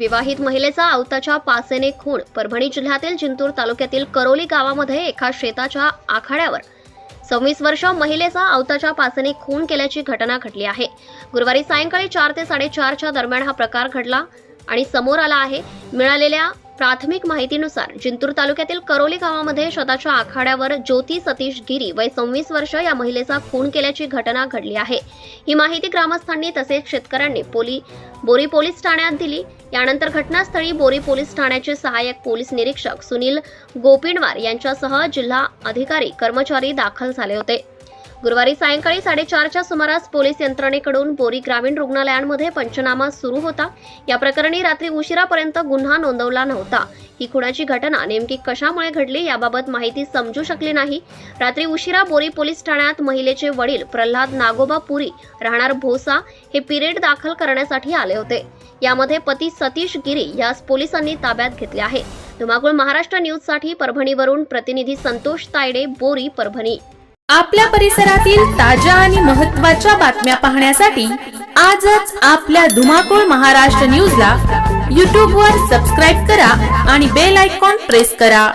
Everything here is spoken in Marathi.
विवाहित महिलेचा आवताच्या पासेने खून परभणी जिल्ह्यातील जिंतूर तालुक्यातील करोली गावामध्ये एका शेताच्या आखाड्यावर. सव्वीस वर्ष महिलेचा आवताच्या पासेने खून केल्याची घटना घडली आहे. गुरुवारी सायंकाळी चार ते साडेचारच्या दरम्यान हा प्रकार घडला आणि समोर आला आहे. मिळालेल्या प्राथमिक माहितीनुसार जिंतूर तालुक्यातील करोली गावामध्ये शेताच्या आखाड्यावर ज्योती सतीश गिरी वय सव्वीस वर्ष या महिलेचा खून केल्याची घटना घडली आहे. ही माहिती ग्रामस्थांनी तसेच शेतकऱ्यांनी पोली बोरी पोलीस ठाण्यात दिली. यानंतर घटनास्थळी बोरी पोलीस ठाण्याचे सहाय्यक पोलीस निरीक्षक सुनील गोपिणवार यांच्यासह जिल्हा अधिकारी कर्मचारी दाखल झाले होते. गुरुवारी सायंकाळी साडेचारच्या सुमारास पोलीस यंत्रणेकडून बोरी ग्रामीण रुग्णालयांमध्ये पंचनामा सुरू होता. या प्रकरणी रात्री उशिरापर्यंत गुन्हा नोंदवला नव्हता. ही खुणाची घटना नेमकी कशामुळे घडली याबाबत माहिती समजू शकली नाही. रात्री उशिरा बोरी पोलीस ठाण्यात महिलेचे वडील प्रल्हाद नागोबा पुरी राहणार भोसा हे पिरियड दाखल करण्यासाठी आले होते. यामध्ये पती सतीश गिरी यास पोलिसांनी ताब्यात घेतले आहे. धुमाकूळ महाराष्ट्र न्यूजसाठी परभणीवरून प्रतिनिधी संतोष तायडे बोरी परभणी. आपल्या परिसरातील ताज्या आणि महत्त्वाच्या बातम्या पाहण्यासाठी आजच आपल्या धुमाकूळ महाराष्ट्र न्यूजला यूट्यूबवर सबस्क्राईब करा आणि बेल आयकॉन प्रेस करा.